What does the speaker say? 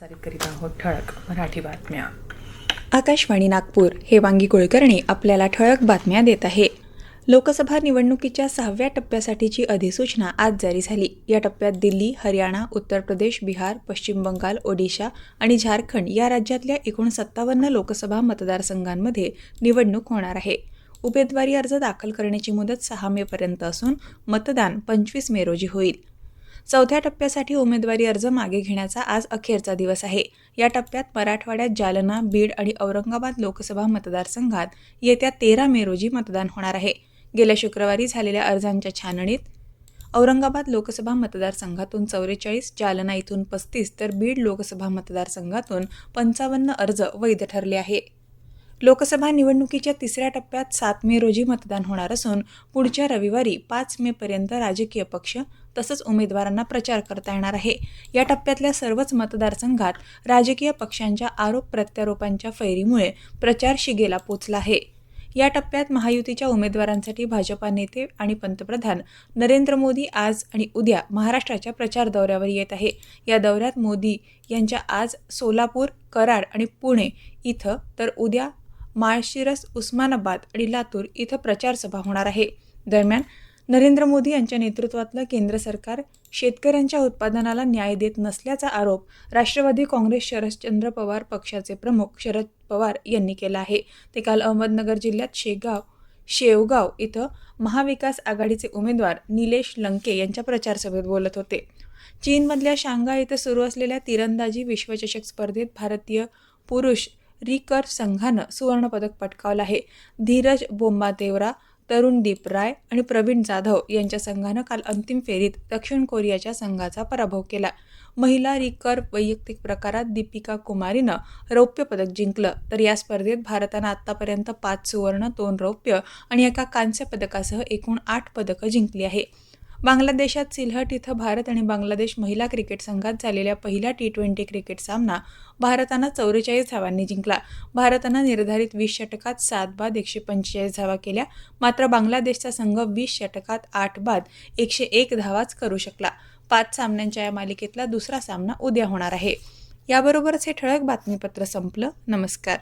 प्रसारित करीत आहोत ठळक मराठी बातम्या. आकाशवाणी नागपूर हे वांगी कुलकर्णी आपल्याला ठळक बातम्या देत आहे. लोकसभा निवडणुकीच्या सहाव्या टप्प्यासाठीची अधिसूचना आज जारी झाली. या टप्प्यात दिल्ली हरियाणा उत्तर प्रदेश बिहार पश्चिम बंगाल ओडिशा आणि झारखंड या राज्यातल्या एकूण सत्तावन्न लोकसभा मतदारसंघांमध्ये निवडणूक होणार आहे. उमेदवारी अर्ज दाखल करण्याची मुदत सहा मेपर्यंत असून मतदान पंचवीस मे रोजी होईल. चौथ्या टप्प्यासाठी उमेदवारी अर्ज मागे घेण्याचा आज अखेरचा दिवस आहे. या टप्प्यात मराठवाड्यात जालना बीड आणि औरंगाबाद लोकसभा मतदारसंघात येत्या तेरा मे रोजी मतदान होणार आहे. गेल्या शुक्रवारी झालेल्या अर्जांच्या छाननीत औरंगाबाद लोकसभा मतदारसंघातून चौवेचाळीस जालना इथून पस्तीस तर बीड लोकसभा मतदारसंघातून पंचावन्न अर्ज वैध ठरले आहे. लोकसभा निवडणुकीच्या तिसऱ्या टप्प्यात सात मे रोजी मतदान होणार असून पुढच्या रविवारी पाच मे पर्यंत राजकीय पक्ष तसंच उमेदवारांना प्रचार करता येणार आहे. या टप्प्यातल्या सर्वच मतदारसंघात राजकीय पक्षांच्या आरोप प्रत्यारोपांच्या फैरीमुळे प्रचार शिगेला पोचला आहे. या टप्प्यात महायुतीच्या उमेदवारांसाठी भाजपा नेते आणि पंतप्रधान नरेंद्र मोदी आज आणि उद्या महाराष्ट्राच्या प्रचार दौऱ्यावर येत आहे. या दौऱ्यात मोदी यांच्या आज सोलापूर कराड आणि पुणे इथं तर उद्या माळशिरस उस्मानाबाद आणि लातूर इथं प्रचारसभा होणार आहे. दरम्यान नरेंद्र मोदी यांच्या नेतृत्वातलं केंद्र सरकार शेतकऱ्यांच्या उत्पादनाला न्याय देत नसल्याचा आरोप राष्ट्रवादी काँग्रेस शरदचंद्र पवार पक्षाचे प्रमुख शरद पवार यांनी केला आहे. ते काल अहमदनगर जिल्ह्यात शेगाव शेवगाव इथं महाविकास आघाडीचे उमेदवार निलेश लंके यांच्या प्रचारसभेत बोलत होते. चीनमधल्या शांघाय इथं सुरू असलेल्या तिरंदाजी विश्वचषक स्पर्धेत भारतीय पुरुष रिकर संघानं सुवर्णपदक पटकावलं आहे. धीरज बोंबातेवरा तरुणदीप राय आणि प्रवीण जाधव यांच्या संघानं काल अंतिम फेरीत दक्षिण कोरियाच्या संघाचा पराभव केला. महिला रिकर वैयक्तिक प्रकारात दीपिका कुमारीनं रौप्य पदक जिंकलं. तर या स्पर्धेत भारतानं आत्तापर्यंत पाच सुवर्ण दोन रौप्य आणि एका कांस्य पदकासह एकूण आठ पदकं जिंकली आहे. बांगलादेशात सिलहट इथं भारत आणि बांगलादेश महिला क्रिकेट संघात झालेल्या पहिला टी ट्वेंटी क्रिकेट सामना भारतानं चौवेचाळीस धावांनी जिंकला. भारतानं निर्धारित वीस षटकात सात बाद एकशे पंचेचाळीस धावा केल्या. मात्र बांगलादेशचा संघ वीस षटकात आठ बाद एकशे एक धावाच करू शकला. पाच सामन्यांच्या या मालिकेतला दुसरा सामना उद्या होणार आहे. याबरोबरच हे ठळक बातमीपत्र संपलं. नमस्कार.